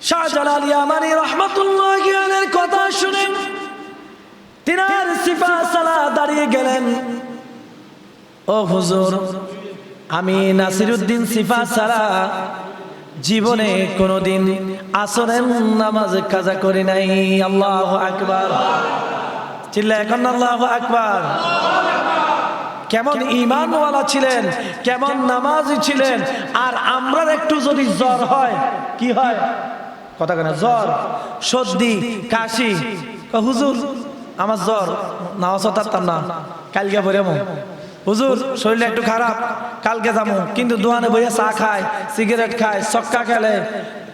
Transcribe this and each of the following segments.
শাহজালাল ইয়ামানি রহমতুল্লাহ কথা শুনে তিনার সিফা দাঁড়িয়ে গেলেন। ও আমি নাসিরুদ্দিন সিফা সালা জীবনে কোনোদিন আসরের নামাজ কাজা করি নাই। আল্লাহ আকবার। চিল্লা, এখন আল্লাহ আকবার। কেমন ইমানওয়ালা ছিলেন, কেমন নামাজি ছিলেন, আর আমরা একটু যদি জ্বর হয়, কি হয়? কথা কেন? জ্বর সর্দি কাশি। হুজুর আমার জ্বর নামাজ তারতাম না কালকে পরে মো। হুজুর শরীরটা একটু খারাপ কালকে যাব কিন্তু দোকানে বইয়া চা খায় সিগারেট খায় চক্কা খেলে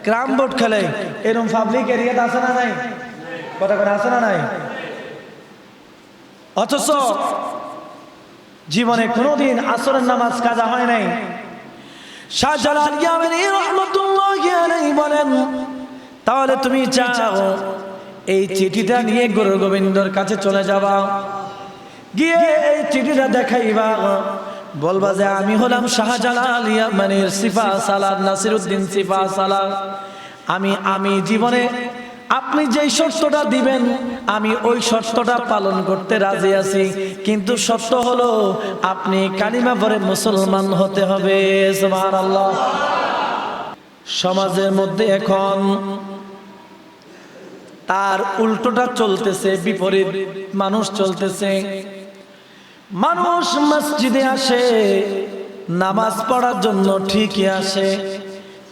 ক্রাম বোর্ড খেলে। এরকম পাবলিক এরিয়াতে আছে না নাই? কথা করে আছে না নাই? অথচ জীবনে কোনোদিন আসরের নামাজ কাজা হয় নাই। শাহজালাল বলেন তাহলে তুমি চাও এই চিঠিটা নিয়ে গুরু গোবিন্দর কাছে চলে যাবা। গিয়ে এই চিঠিটা দেখাইবা। বলবা যে আমি হলাম শাহজালাল ইয়ামানির সিফা সালাদ নাসিরউদ্দিন সিফা সালাদ। আমি আমি জীবনে আপনি যেই শর্তটা দিবেন, আমি ওই শর্তটা পালন করতে রাজি আছি। কিন্তু শর্ত হলো আপনি কালিমা পরে মুসলমান হতে হবে সমাজের মধ্যে এখন তার উল্টোটা চলতেছে, বিপরীত মানুষ চলতেছে। মানুষ মসজিদে আসে, নামাজ পড়ার জন্য ঠিকই আসে,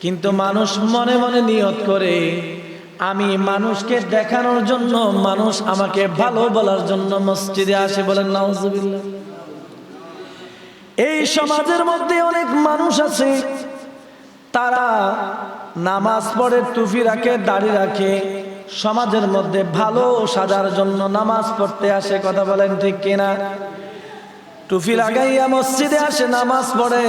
কিন্তু মানুষ মনে মনে নিয়ত করে, আমি মানুষকে দেখানোর জন্য, মানুষ আমাকে ভালো বলার জন্য মসজিদে আসে বলেন নাউজুবিল্লাহ। এই সমাজের মধ্যে অনেক মানুষ আছে, তারা নামাজ পড়ে টুপি রাখে, দাড়ি রাখে সমাজের মধ্যে ভালো সাজার জন্য নামাজ পড়তে আসে, কথা বলেন ঠিক কিনা? টুপি লাগাইয়া মসজিদে আসে, নামাজ পড়ে।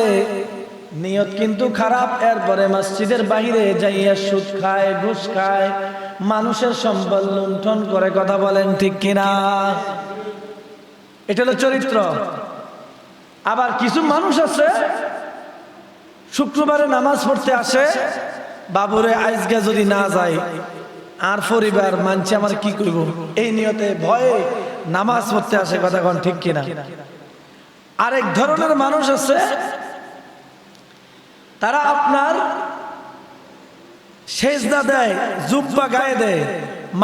নিয়ত কিন্তু খারাপ, এরপরে মসজিদের বাইরে যাইয়া সুদ খায়, ঘুষ খায়, মানুষের সম্পদ লুণ্ঠন করে, কথা বলেন ঠিক কিনা? এটা হলো চরিত্র। আবার কিছু মানুষ আছে, শুক্রবারে নামাজ পড়তে আসে, বাবুরে আজকে যদি না যায় আর পরিবার মানছে আমার কি করব? এই নিয়তে ভয়ে নামাজ পড়তে আসে কথা কোন ঠিক কিনা? আরেক ধরনের মানুষ আছে, তারা আপনার সেজদা দেয়, জুব্বা গায়ে দেয়।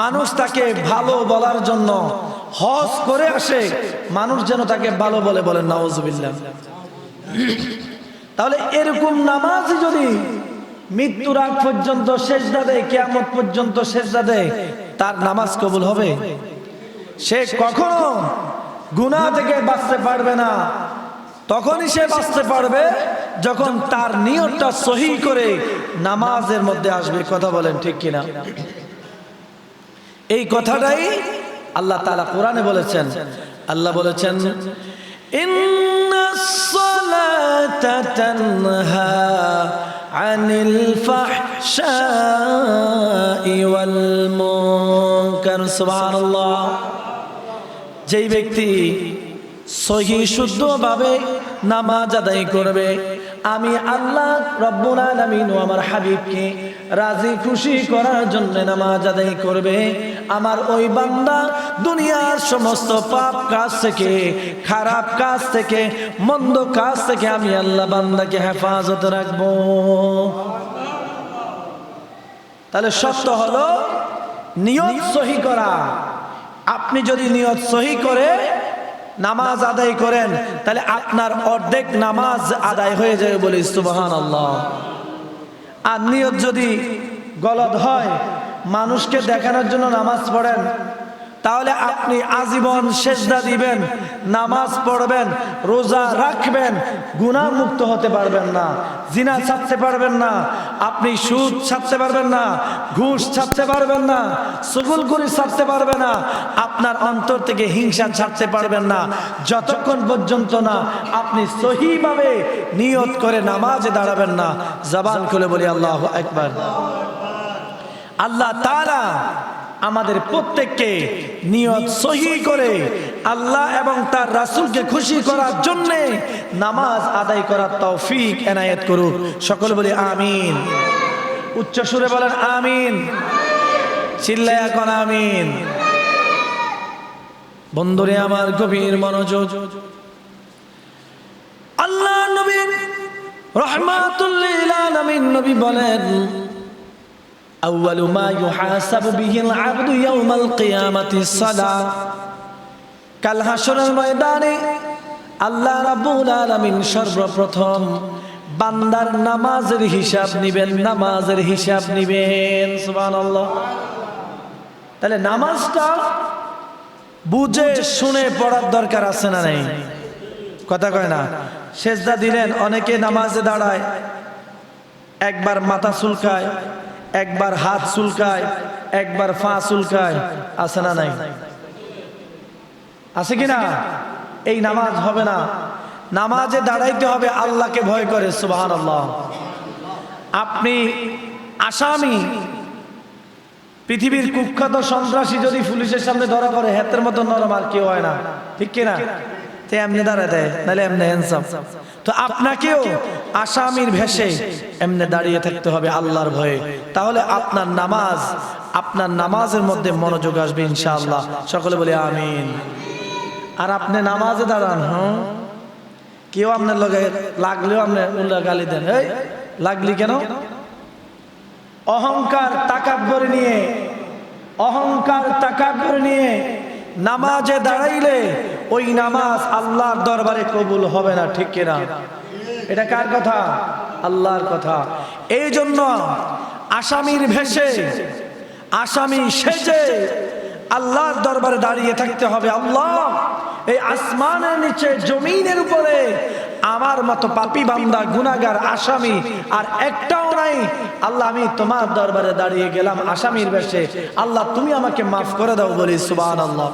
মানুষ তাকে ভালো বলার জন্য হজ করে আসে, মানুষ যেন তাকে ভালো বলে বলেন নওয়াজবিল্লাহ তাহলে এরকম নামাজ যদি মৃত্যুর আগ পর্যন্ত সেজদা দেয়, কেয়ামত পর্যন্ত সেজদা দেয়, তার নামাজ কবুল হবে। সে কখনো গুনাহ থেকে বাঁচতে পারবে না। তখনই সে বাঁচতে পারবে যখন তার নিয়তটা সহি করে নামাজের মধ্যে আসবে। কথা বলেন ঠিক কিনা? এই কথাটাই আল্লাহ তালা কোরআনে বলেছেন। আল্লাহ বলেছেন, ইন্নাস সালাতা তানহা আনিল والمنكر سبحان الله যেই ব্যক্তি সহি শুদ্ধভাবে নামাজ আদায় করবে আমি আল্লাহ রব্বুল আলামিন ও আমার হাবিবকে রাজি খুশি করার জন্য নামাজ আদায় করবে। আমার ওই বান্দা দুনিয়ার সমস্ত পাপ কাজ থেকে, খারাপ কাজ থেকে, মন্দ কাজ থেকে আমি আল্লাহ বান্দাকে হেফাজত রাখব। তাহলে সত্য হলো, নিয়ত সহি করা। আপনি যদি নিয়ত সহি করে নামাজ আদায় করেন, তাহলে আপনার অর্ধেক নামাজ আদায় হয়ে যাবে বলে সুবহান আল্লাহ আর নিয়ত যদি গলত হয়, মানুষকে দেখানোর জন্য নামাজ পড়েন তাহলে আপনি আজীবন সেজদা দিবেন, নামাজ পড়বেন, রোজা রাখবেন গুনাহ মুক্ত হতে পারবেন না, জিনা ছাড়তে পারবেন না, আপনি সুদ ছাড়তে পারবেন না, ঘুষ ছাড়তে পারবেন না সুগুল করে ছাড়তে পারবে না, আপনার অন্তর থেকে হিংসা ছাড়তে পারবেন না, যতক্ষণ পর্যন্ত না আপনি সহিভাবে নিয়ত করে নামাজে দাঁড়াবেন না, জবান খুলে বলি, আল্লাহ একবার আল্লাহ তাআলা আমাদের প্রত্যেককে নিয়ত সহি করে আল্লাহ এবং তার রাসূলকে খুশি করার জন্য নামাজ আদায় করার তৌফিক এনায়েত করুক। সকল বলি আমিন। উচ্চ সুরে বলেন আমিন। চিল্লায় এখন আমিন। বন্ধুরে আমার গভীর মনোযোগ। আল্লাহ নবী রহমাতুল্লিল আলামিন নবী বলেন আউয়ালু মা ইউহাসাবু বিহিল আবদু ইয়াউমাল কিয়ামাতি সালাহ কাল হাসরের ময়দানে আল্লাহ রাব্বুল আলামিন সর্বপ্রথম বান্দার নামাজের হিসাব নিবেন, নামাজের হিসাব নিবেন। সুবহানাল্লাহ। তাহলে নামাজটা বুঝে শুনে পড়ার দরকার আছে না নেই? কথা কয় না। সেজদা দিলেন, অনেকে নামাজে দাঁড়ায়, একবার মাথা চুলকায় একবার হাত চুলকায়, একবার ফা চুলকায়, আছে না নাই? আছে কি না এই নামাজ হবে না। নামাজে দাঁড়াইতে হবে আল্লাহকে ভয় করে সুবাহান আল্লাহ আপনি আসামি, পৃথিবীর কুখ্যাত সন্ত্রাসী যদি পুলিশের সামনে ধরা পড়ে, হাতের মতো নরম আর কেউ হয় না। ঠিক কিনা? তে এমনি দাঁড়ায় দেয়, নাহলে এমনি হ্যান্ডসাম তো আপনাকেও আসামির ভেসে এমনি দাঁড়িয়ে থাকতে হবে আল্লাহর ভয়ে। তাহলে আপনার নামাজ, আপনার নামাজের মধ্যে মনোযোগ আসবে ইনশাআল্লাহ। সকলে বলে আমিন। আর আপনি নামাজে দাঁড়ান হ্যাঁ? কেউ আপনার লগে লাগলেও আপনি উল্লা গালি দেন। এই, লাগলি কেন? অহংকার তাকাব্বর নিয়ে, অহংকার তাকাব্বর নিয়ে নামাজে দাঁড়াইলে ওই নামাজ আল্লাহর দরবারে কবুল হবে না, ঠিক কিনা? এটা কার কথা? আল্লাহর কথা। এই জন্য আসামির ভেসে, আসামি সেজে আল্লাহর দরবারে দাঁড়িয়ে থাকতে হবে। আল্লাহ, এই আসমানের নিচে, জমিনের উপরে আমার মতো পাপি বান্দা গুনাগার আসামি আর একটাও নাই। আল্লাহ, আমি তোমার দরবারে দাঁড়িয়ে গেলাম আসামির বেশে আল্লাহ, তুমি আমাকে মাফ করে দাও বলি সুবান আল্লাহ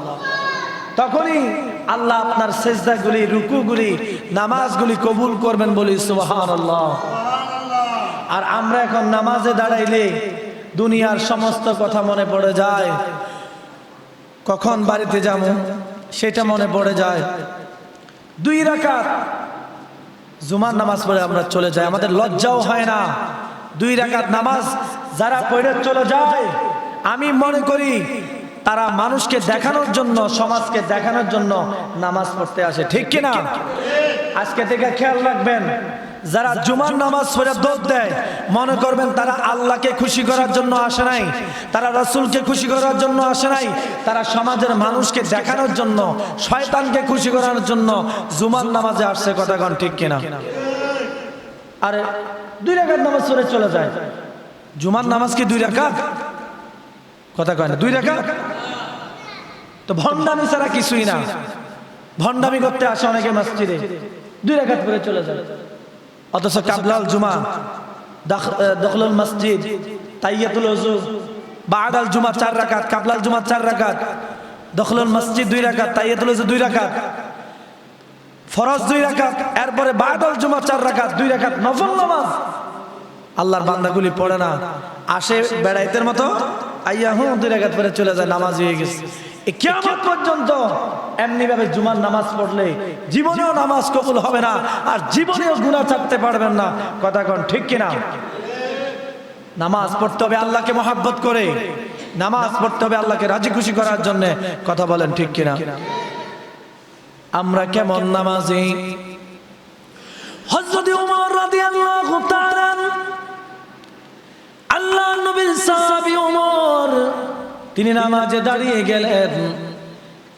তখনই আল্লাহ আপনার সেজদাগুলি, রুকুগুলি, নামাজগুলি কবুল করবেন বলি সুবাহান আল্লাহ আর আমরা এখন নামাজে দাঁড়াইলে দুনিয়ার সমস্ত কথা মনে পড়ে যায়। কখন বাড়িতে যাব সেটা মনে পড়ে যায়। দুই রাকাত জুমার নামাজ পড়ে আমরা চলে যাই। আমাদের লজ্জাও হয় না। দুই রাকাত নামাজ যারা পড়ে চলে যায়, আমি মনে করি তারা মানুষকে দেখানোর জন্য, সমাজকে দেখানোর জন্য নামাজ পড়তে আসে। ঠিক কিনা? আজকে থেকে খেয়াল রাখবেন, যারা জুমার নামাজ পড়ে দোধ দেয়, মনে করবেন তারা আল্লাহকে খুশি করার জন্য আসে নাই, তারা রসুলকে খুশি করার জন্য আসে নাই, তারা সমাজের মানুষকে দেখানোর জন্য, শয়তানকে খুশি করার জন্য জুমার নামাজে আসছে কথা কন ঠিক কিনা? আরে, দুই রাকাত নামাজ পড়ে চলে যায়। জুমার নামাজ কি দুই রাকাত? কথা কয় না দুই রাকাত? তো ভণ্ডামি ছাড়া কিছুই না। ভণ্ডামি করতে আসে অনেকে মসজিদে। দুই রাকাত করে চলে যায়। অথচ কাবলাল জুমা দখলুল মসজিদ, তাইয়াতুল ওযু বাদাল জুমা চার রাকাত কাবলাল জুমা চার রাকাত দখলুল মসজিদ দুই রাকাত তাইয়াতুল ওযু দুই রাকাত ফরজ দুই রাকাত এরপরে বাদাল জুমা চার রাকাত দুই রাকাত নফল নামাজ। আল্লাহর বান্দাগুলি পড়ে না। আসে বেড়াইতের মতো, আইয়া হুঁ, দুই রাকাত পরে চলে যায়, নামাজ হয়ে গেছে। কিয়ামত পর্যন্ত এমনি ভাবে জুমার নামাজ পড়লে জীবনেও নামাজ কবুল হবে না, আর জীবনেও গুণা ছাড়তে পারবেন না। কথা কোন ঠিক কিনা? নামাজ পড়তে হবে আল্লাহকে মহাব্বত করে, নামাজ পড়তে হবে আল্লাহকে রাজি খুশি করার জন্য। কথা বলেন ঠিক কিনা? আমরা কেমন নামাজি? তিনি নামাজে দাঁড়িয়ে গেলেন।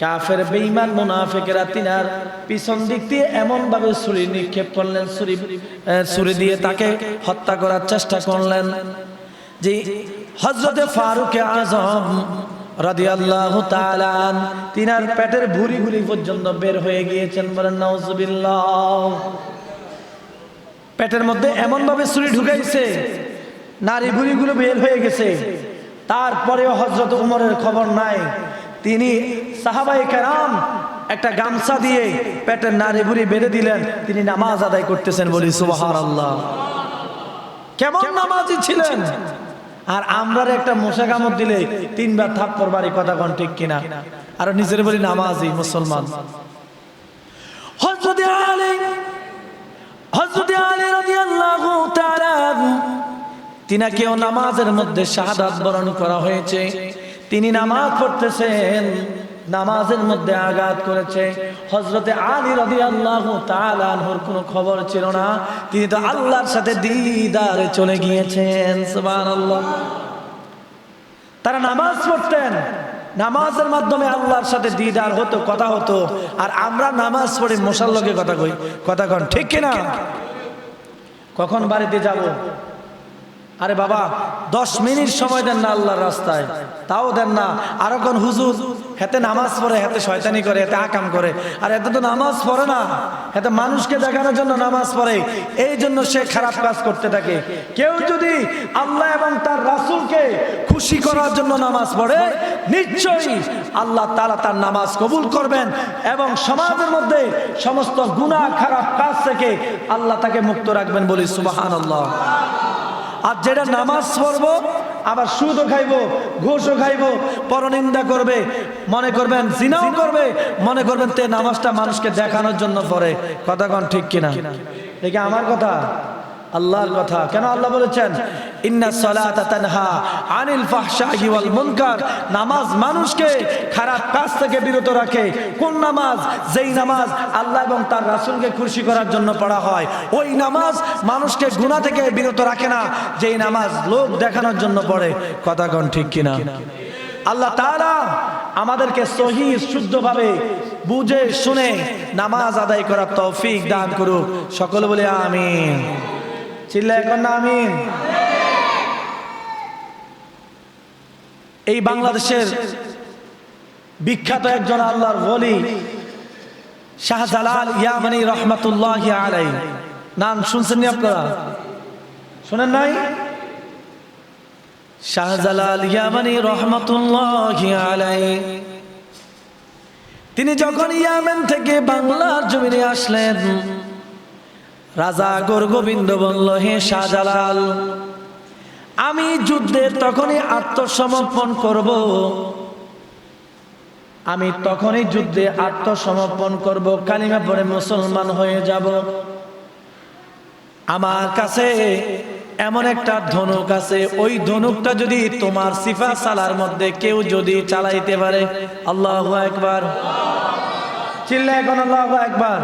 কাফের, বেঈমান, মুনাফিকেরা তিনার পিছন দিক দিয়ে এমন ভাবে ছুরি নিক্ষেপ করলেন, ছুরি ছুরি দিয়ে তাকে হত্যা করার চেষ্টা করলেন। যে হজরতে ফারুকে আজম রাদিয়াল্লাহু তাআলা তিনার পেটের ভুঁড়ি গুলি পর্যন্ত বের হয়ে গিয়েছেন বলেন, নাউজুবিল্লাহ। পেটের মধ্যে এমন ভাবে ছুরি ঢুকাইছে, নারী বুড়িগুলো বের হয়ে গেছে। তারপরেও হজরত উমরের খবর নাই। তিনি সাহাবাই কেরাম একটা গামছা দিয়ে পেটের নারী বুড়ি বেঁধে দিলেন। তিনি নামাজ আদায় করতেছেন বলি সুবাহার আল্লাহ কেমন নামাজি ছিলেন? আর আমরা একটা মশা কামড় দিলে তিনবার থাপ্পর বাড়ি কথা কন ঠিক কিনা? আর নিজের বলি নামাজি মুসলমান। হজরত আলী হজরত আলী রাদিয়াল্লাহু তাআলা তিনাকেও নামাজের মধ্যে শাহাদাত বরণ করা হয়েছে। তিনি নামাজ পড়তেছেন, নামাজের মধ্যে আঘাত করেছে। হজরতে আলী রবি আল্লাহ তালানহর কোনো খবর ছিল না। তিনি তো আল্লাহর সাথে দিদারে চলে গিয়েছেন তারা নামাজ পড়তেন, নামাজের মাধ্যমে আল্লাহর সাথে দিদার হতো, কথা হতো। আর আমরা নামাজ পড়ে মশার লগে কথা কই, কথা কন, ঠিক কিনা? কখন বাড়িতে যাব? আরে বাবা, দশ মিনিট সময় দেন না আল্লাহর রাস্তায়। তাও দেন না। আর কোন হুজুর, হেতে নামাজ পড়ে, হেতে শয়তানি করে, হেতে আকাম করে। আর এতে তো নামাজ পড়ে না। হেতে মানুষকে দেখানোর জন্য নামাজ পড়ে। এই জন্য সে খারাপ কাজ করতে থাকে। কেউ যদি আল্লাহ এবং তার রাসূলকে খুশি করার জন্য নামাজ পড়ে, নিশ্চয়ই আল্লাহ তাআলা তার নামাজ কবুল করবেন এবং সমাজের মধ্যে সমস্ত গুনাহ, খারাপ কাজ থেকে আল্লাহ তাকে মুক্ত রাখবেন বলি সুবহানাল্লাহ। আর যেটা নামাজ পড়ব আবার সুদও খাইবো ঘুষও খাইবো পরনিন্দা করবে মনে করবেন জিনাও করবে মনে করবেন তে নামাজটা মানুষকে দেখানোর জন্য পড়ে। কথা কন ঠিক কিনা? দেখি আমার কথা? আল্লাহর কথা। কেন আল্লাহ বলেছেন? ইন্না সালাতা তানহা আনিল ফাহশাহি ওয়াল মুনকার। নামাজ মানুষকে খারাপ কাজ থেকে বিরত রাখে। কোন নামাজ? যেই নামাজ আল্লাহ এবং তার রাসূলকে খুশি করার জন্য পড়া হয়। ওই নামাজ মানুষকে গুনাহ থেকে বিরত রাখে না, যেই নামাজ লোক দেখানোর জন্য পড়ে। কথা কোন ঠিক কিনা? আল্লাহ তাআলা আমাদেরকে সহি, শুদ্ধভাবে বুঝে, শুনে নামাজ আদায় করার তৌফিক দান করুক। সকল বলে আমিন। আমিন। এই বাংলাদেশের বিখ্যাত একজন আল্লাহর বলি শাহজালাল ইয়ামানি রহমতুল্লাহ আলাই নাম শুনছেন আপনারা? শুনেন নাই? শাহজালাল ইয়ামানি রহমতুল্লাহ আলাই তিনি যখন ইয়ামেন থেকে বাংলার জমিনে আসলেন রাজা গোরগোবিন্দ বলল, হে শাহজালাল, আমি যুদ্ধে তখনই আত্মসমর্পণ করব। আমি তখনই যুদ্ধে আত্মসমর্পণ করব, কালিমা পরে মুসলমান হয়ে যাব। আমার কাছে এমন একটা ধনুক আছে, ওই ধনুকটা যদি তোমার সিফা সালার মধ্যে কেউ যদি চালাইতে পারে, আল্লাহ একবার চিল্লা এখন আল্লাহ একবার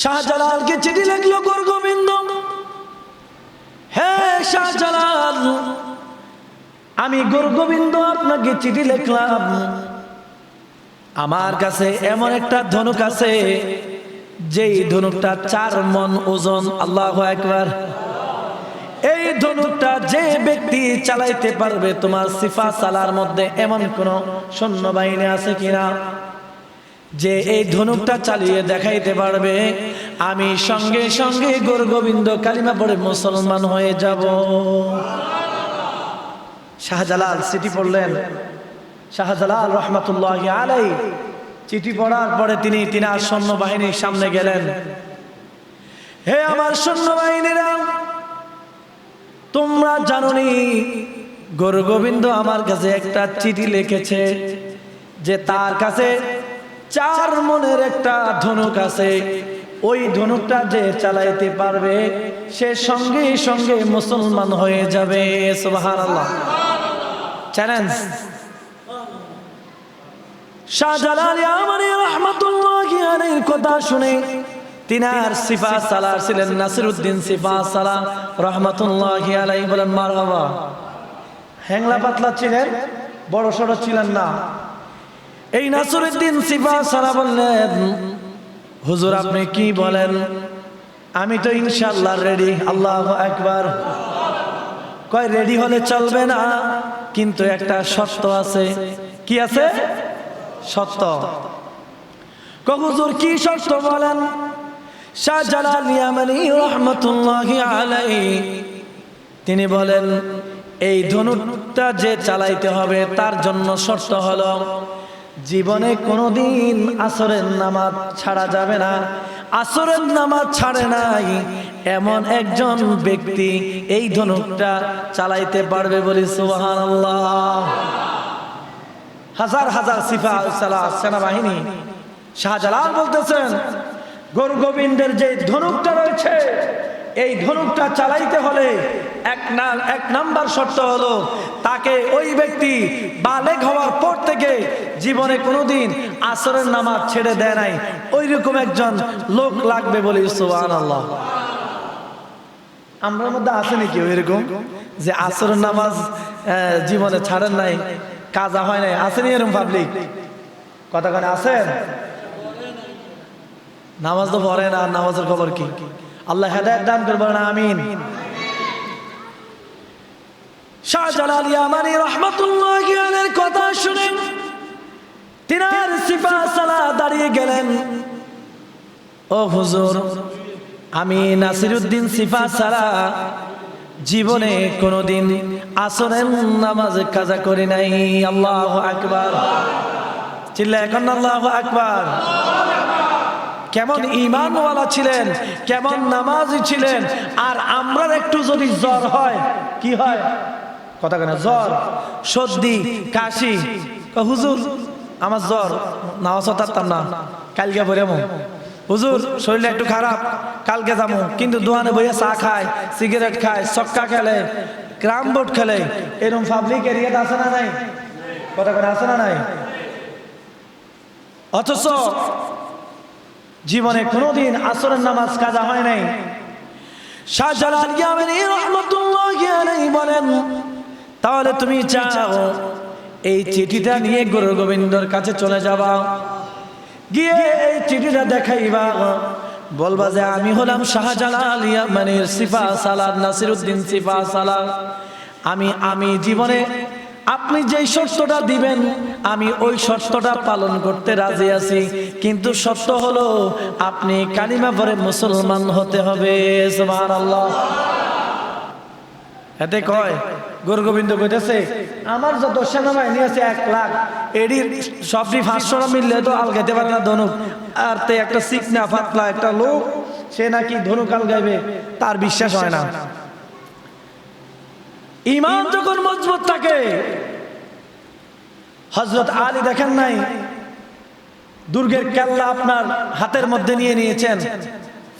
শাহজালালকে চিঠি লিখলো গোবিন্দ হ্যাঁ শাহজালাল, আমি গোবিন্দ আপনাকে চিঠি লিখলাম। আমার কাছে এমন একটা ধনুক আছে, যেই ধনুকটা চার মন ওজন। আল্লাহ একবার এই ধনুকটা যে ব্যক্তি চালাইতে পারবে, তোমার সিফা সালার মধ্যে এমন কোন সৈন্যবাহিনী আছে কিনা? যে এই ধনুকটা চালিয়ে দেখাইতে পারবে, আমি সঙ্গে সঙ্গে গোর গোবিন্দ কালিমা পড়ে মুসলমান হয়ে যাব। শাহজালাল চিঠি পড়লেন। শাহজালাল রহমতুল্লাহ আলাই চিঠি পড়ার পরে তিনি তিনার সৈন্যবাহিনীর সামনে গেলেন। হে আমার সৈন্য সৈন্যবাহিনীরা, তোমরা জাননি, গোর গোবিন্দ আমার কাছে একটা চিঠি লিখেছে যে তার কাছে চার মনের একটা ধনুক আছে। ওই ধনুকটা যে চালাইতে পারবে, সে সঙ্গে সঙ্গে মুসলমান হয়ে যাবে। চ্যালেঞ্জ কথা শুনে তিনার সালার ছিলেন সালা বলেন পাতলা ছিলেন বড় সড়ো ছিলেন না। এই নাসরুদ্দিন সিফা সারা বললেন, হুজুর, আপনি কি বলেন? আমি তো ইনশাল্লাহ রেডি আল্লাহ একবার কয় রেডি হলে চলবে না, কিন্তু একটা শর্ত আছে। কি আছে? সত্য হুজুর, কি শর্ত বলেন? আলাইহি। তিনি বলেন, এই ধনুকটা যে চালাইতে হবে, তার জন্য শর্ত হলো জীবনে কোনোদিন আসরের নামাজ ছাড়া যাবে না। আসরের নামাজ ছাড়ে নাই। এমন একজন ব্যক্তি এই ধনুকটা চালাইতে পারবে বলি সুবহানাল্লাহ। হাজার হাজার সিফা সালা সেনাবাহিনী শাহজালাল বলতেছেন গরু গোবিন্দের যে ধনুকটা রয়েছে, এই ধনুকটা চালাইতে হলে এক না, এক নাম্বার শর্ত হলো তাকে ওই ব্যক্তি বালেগ হওয়ার পর থেকে জীবনে কোনোদিন আসরের নামাজ ছেড়ে দেয় নাই। ওই রকম একজন লোক লাগবে বলে সুবহান আল্লাহ আমরার মধ্যে আছে নাকি এরকম যে আসরের নামাজ জীবনে ছাড়েন নাই, কাজা হয় নাই আসেনি এরকম পাবলিক কথা কানে আছেন নামাজ তো পড়ে না, আর নামাজের খবর কি? আল্লাহ হেদায়ত দান করব না আমিন। শাহজালাল ইয়ামানি রহমতুল্লাহ আলাইহির কথা সিফা সালা দাঁড়িয়ে গেলেন। ও আমি নাসিরুদ্দিন সিফা সারা জীবনে কোনোদিন আসরের নামাজ কাজা করি নাই। আল্লাহ আকবার। চিল্লা এখন আল্লাহ আকবার। কেমন ইমানওয়ালা ছিলেন, কেমন নামাজি ছিলেন। আর আমরা একটু যদি জ্বর হয়, কি হয়? কথা কেন? জ্বর, সর্দি, কাশি। হুজুর, আমার জ্বর, নামাজ পারতাম না। কালকে মো হুজুর, শরীরটা একটু খারাপ, কালকে যাব। কিন্তু দোয়ানে বইয়া চা খায়, সিগারেট খায় চক্কা খেলে, ক্রাম বোর্ড খেলে এরকম পাবলিক এরিয়াতে আছে না নাই? কথা করে আছে না নাই? অথচ জীবনে কোনোদিন আসরের নামাজ কাজা হয় নাই। শাহজালাল ইয়ামানি রহমতুল্লাহি আলাইহি বলেন তাহলে তুমি চাও এই চিঠিটা নিয়ে গুরু গোবিন্দর কাছে চলে যাবা। গিয়ে এই চিঠিটা দেখাইবা। বলবা যে আমি হলাম শাহজালাল ইয়ামানির সিফা সালাদ নাসিরউদ্দিন সিফা সালাদ। আমি আমি জীবনে আপনি যেই শর্তটা দিবেন আমি ওই শর্তটা পালন করতে রাজি আছি। কিন্তু শর্ত হলো আপনি কালিমা পরে মুসলমান হতে হবে। সুবহানাল্লাহ। এতে কয়? গোবিন্দ কইতেছে, আমার যত সেনাবাহিনী আছে এক লাখ এডি সবটি পাঁচশো মিললে তো আলগাইতে পারে না ধনুক। আর তে একটা সিকনা পাতলা একটা লোক, সে নাকি ধনুক আলগাইবে তার বিশ্বাস হয় না। ইমান যখন মজবুত থাকে হজরত আলী দেখেন নাই, দুর্গের কেল্লা আপনার হাতের মধ্যে নিয়ে নিয়েছেন,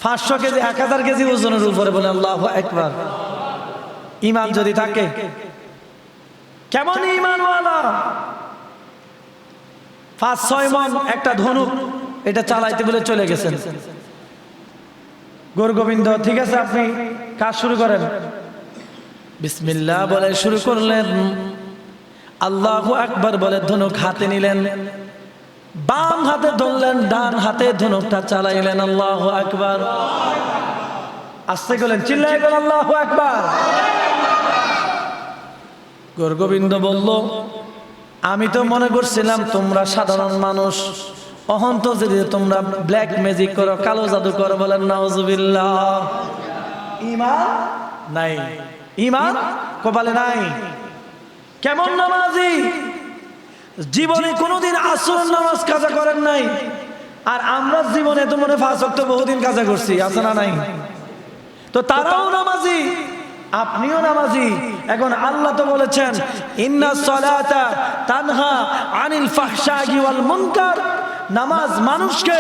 পাঁচশো কেজি, এক হাজার কেজি ওজনের উপরে বলে, আল্লাহ একবার ইমান যদি থাকে। কেমন ইমানওয়ালা? পাঁচ ছয় মন একটা ধনুক এটা চালাইতে বলে চলে গেছেন। গোর গোবিন্দ ঠিক আছে আপনি কাজ শুরু করেন। বিসমিল্লাহ বলে শুরু করলেন। আল্লাহ আকবার বলে ধনুক হাতে নিলেন। বাম হাতে ধরলেন ডান হাতে ধনুকটা চালাইলেন। আল্লাহ আকবার। আসতে করলেন চিল্লাই গেল আল্লাহ আকবার। গোরগোবিন্দ বলল আমি তো মনে করছিলাম তোমরা সাধারণ মানুষ। অহন্ত যদি তোমরা ব্ল্যাক ম্যাজিক করো কালো জাদু করো বলেন নাউজুবিল্লাহ। ইমান? নাই। ইমান? কপালে নাই। কেমন নামাজি? জীবনে কোনোদিন আসর নামাজ কাজা করেন নাই। আর আমরা জীবনে তো মনে ফাঁস বহুদিন কাজা করছি আছে না নাই? তো তারাও নামাজি। আপনিও নামাজি। এখন আল্লাহ তো বলেছেন, ইন্না সালাতা তানহা আনিল ফাহশাই ওয়াল মুনকার। নামাজ মানুষকে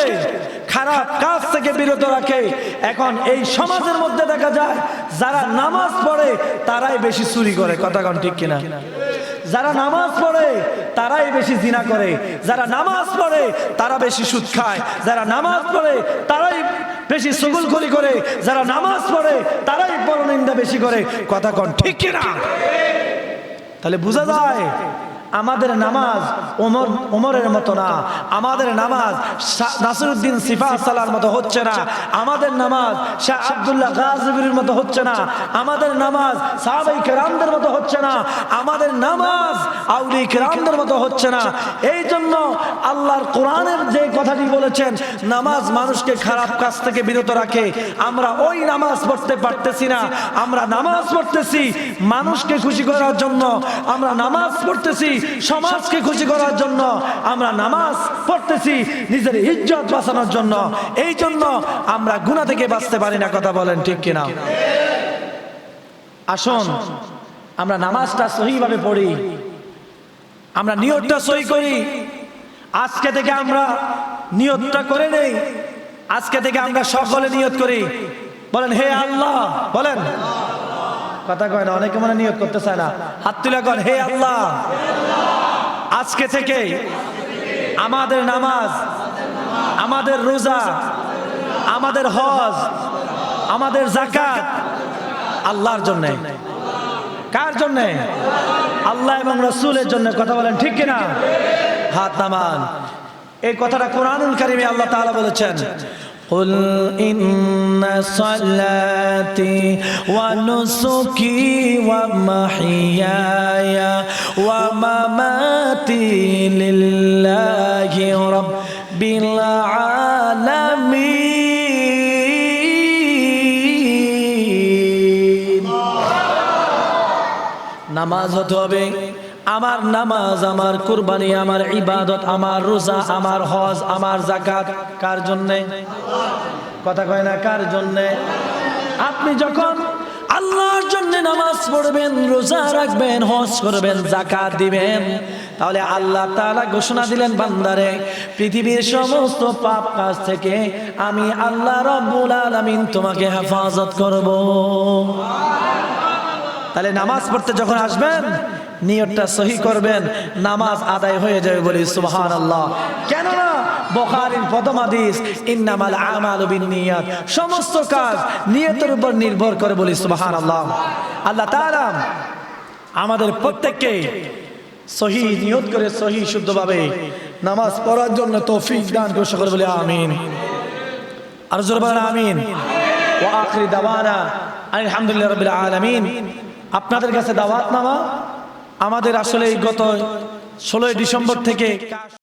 খারাপ কাজ থেকে বিরত রাখে। এখন এই সমাজের মধ্যে দেখা যায়, যারা নামাজ পড়ে, তারাই বেশি চুরি করে। কথা কন ঠিক কিনা? যারা নামাজ পড়ে, তারাই বেশি জিনা করে। যারা নামাজ পড়ে, তারা বেশি সুদ খায়। যারা নামাজ পড়ে, তারাই বেশি সুগুলখড়ি করে যারা নামাজ পড়ে তারাই পরনিন্দা বেশি করে। কথা কন ঠিক কিনা? তাহলে বোঝা যায় আমাদের নামাজ ওমর ওমরের মতো না। আমাদের নামাজ নাসিরুদ্দিন সিফা সালার মতো হচ্ছে না। আমাদের নামাজ শাহ আব্দুল্লাহ গাজবির মতো হচ্ছে না। আমাদের নামাজ সাহাবাই কেরামদের মতো হচ্ছে না। আমাদের নামাজ আউলি কেরামদের মতো হচ্ছে না। এই জন্য আল্লাহর কোরআনের যে কথাটি বলেছেন নামাজ মানুষকে খারাপ কাজ থেকে বিরত রাখে। আমরা ওই নামাজ পড়তে পারতেছি না। আমরা নামাজ পড়তেছি। মানুষকে খুশি করার জন্য আমরা নামাজ পড়তেছি। সমাজকে খুশি করার জন্য আমরা নামাজ পড়তেছি, নিজের ইজ্জত বাঁচানোর জন্য। এই জন্য আমরা গুণা থেকে বাঁচতে পারি না, কথা বলেন ঠিক কিনা? আসুন, আমরা নামাজটা সহিভাবে পড়ি। আমরা নিয়তটা সহি করি। আজকে থেকে আমরা নিয়তটা করে নেই। আজকে থেকে আমরা সকলে নিয়ত করি। বলেন, হে আল্লাহ, বলেন। কথা কয় না, অনেকে মনে নিয়োগ করতে চায় না। হাত তুলে কন, হে আল্লাহ, আজকে থেকে আমাদের নামাজ, আমাদের রোজা, আমাদের হজ, আমাদের জাকাত আল্লাহর জন্য। কার জন্য? আল্লাহ এবং রসুলের জন্য। কথা বলেন ঠিক কিনা? হাত নামান। এই কথাটা কোরআনুল কারিমে আল্লাহ তাআলা বলেছেন قل إن صلاتي ونسكي ومحياي ومماتي لله رب العالمين নামাজ হতে হবে আমার নামাজ, আমার কুরবানি, আমার ইবাদত, আমার রোজা, আমার হজ, আমার জাকাত কার জন্যে? কথা কয় না, কার জন্যে? আপনি যখন আল্লাহর জন্য নামাজ পড়বেন, রোজা রাখবেন, হজ করবেন জাকাত দিবেন, তাহলে আল্লাহ তাআলা ঘোষণা দিলেন, বান্দারে, পৃথিবীর সমস্ত পাপ কাজ থেকে আমি আল্লাহ রব্বুল আলামিন তোমাকে হেফাজত করব। তাহলে নামাজ পড়তে যখন আসবেন নিয়তটা সহি করবেন, নামাজ আদায় হয়ে যাবে বলি সুবহান আল্লাহ কেননা বখারির প্রথম হাদিস, ইন্নামাল আমালু বিন্নিয়াত। সমস্ত কাজ নিয়তের উপর নির্ভর করে বলি সুবহান আল্লাহ আল্লাহ তাআলা আমাদের প্রত্যেককে সহি নিয়ত করে সহি শুদ্ধভাবে নামাজ পড়ার জন্য তৌফিক দান করে সকলে বলে আমিন। আর জোর আমিন। ও আখরি দাওয়ানা আলহামদুলিল্লাহ রাব্বিল আলামিন। আপনাদের কাছে দাওয়াত নামা আমাদের আসলে গত ষোলোই ডিসেম্বর থেকে